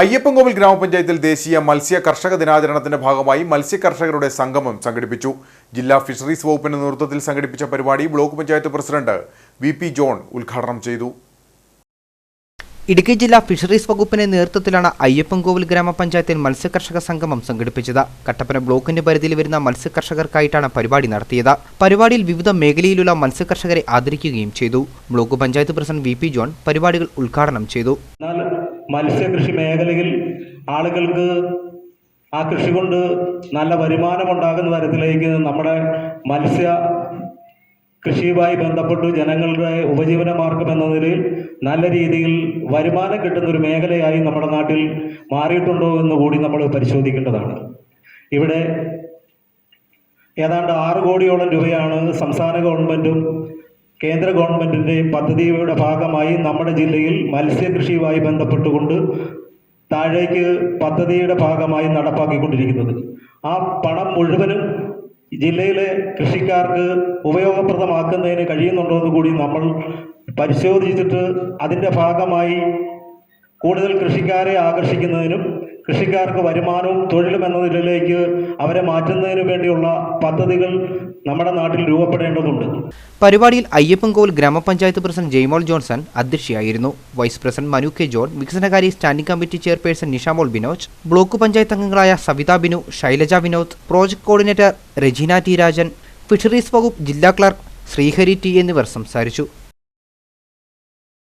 അയ്യപ്പൻകോവിൽ ഗ്രാമപഞ്ചായത്തിൽ ദേശീയ മത്സ്യ കർഷക ദിനാചരണത്തിന്റെ ഭാഗമായി മത്സ്യ കർഷകരുടെ സംഗമം സംഘടിപ്പിച്ചു. ജില്ലാ ഫിഷറീസ് വകുപ്പിന്റെ നേതൃത്വത്തിൽ സംഘടിപ്പിച്ച പരിപാടി block panchayat president V P John ഉദ്ഘാടനം ചെയ്തു. ഇടുക്കി ജില്ലാ ഫിഷറീസ് വകുപ്പിന്റെ നേതൃത്വത്തിലാണ് അയ്യപ്പൻകോവിൽ ഗ്രാമപഞ്ചായത്തിൽ മത്സ്യകർഷക സംഗമം സംഘടിപ്പിച്ചത്. കട്ടപ്പന ബ്ലോക്കിന്റെ പരിധിയിൽ വരുന്ന മത്സ്യകർഷകർക്കായിട്ടാണ് പരിപാടി നടത്തിയത്. പരിപാടിയിൽ വിവിധ മേഖലയിലുള്ള മത്സ്യകർഷകരെ ആദരിക്കുകയും ചെയ്തു. Block panchayat president V P John പരിപാടികൾ ഉദ്ഘാടനം ചെയ്തു. മത്സ്യകൃഷി മേഖലയിൽ ആളുകൾക്ക് ആ കൃഷി കൊണ്ട് നല്ല വരുമാനമുണ്ടാകുന്ന തരത്തിലേക്ക് നമ്മുടെ മത്സ്യ കൃഷിയുമായി ബന്ധപ്പെട്ട് ജനങ്ങളുടെ ഉപജീവന മാർഗം എന്ന നിലയിൽ നല്ല രീതിയിൽ വരുമാനം കിട്ടുന്ന ഒരു മേഖലയായി നമ്മുടെ നാട്ടിൽ മാറിയിട്ടുണ്ടോ എന്ന് കൂടി നമ്മൾ പരിശോധിക്കേണ്ടതാണ്. ഇവിടെ ഏതാണ്ട് ആറ് കോടിയോളം രൂപയാണ് സംസ്ഥാന ഗവൺമെന്റും കേന്ദ്ര ഗവൺമെന്റിന്റെ പദ്ധതിയുടെ ഭാഗമായി നമ്മുടെ ജില്ലയിൽ മത്സ്യകൃഷിയുമായി ബന്ധപ്പെട്ടുകൊണ്ട് താഴേക്ക് പദ്ധതിയുടെ ഭാഗമായി നടപ്പാക്കിക്കൊണ്ടിരിക്കുന്നത്. ആ പണം മുഴുവനും ജില്ലയിലെ കൃഷിക്കാർക്ക് ഉപയോഗപ്രദമാക്കുന്നതിന് കഴിയുന്നുണ്ടോ എന്ന് കൂടി നമ്മൾ പരിശോധിച്ചിട്ട് അതിന്റെ ഭാഗമായി കൂടുതൽ കൃഷിക്കാരെ ആകർഷിക്കുന്നതിനും കൃഷിക്കാർക്ക് വരുമാനവും തൊഴിലും എന്ന നിലയിലേക്ക് അവരെ മാറ്റുന്നതിന് വേണ്ടിയുള്ള പദ്ധതികൾ നമ്മുടെ നാട്ടിൽ രൂപപ്പെടേണ്ടതുണ്ട്. പരിപാടിയിൽ അയ്യപ്പൻകോവിൽ ഗ്രാമപഞ്ചായത്ത് president Jaimol Johnson അധ്യക്ഷയായിരുന്നു. Vice president Manu K John വികസനകാരി standing committee chairperson Nishamol Binoj block panchayat അംഗങ്ങളായ Savitha Binu Shailaja Vinod project coordinator Regina T Rajan fisheries വകുപ്പ് ജില്ലാ ക്ലർക്ക് ശ്രീഹരി ടി എന്നിവർ സംസാരിച്ചു.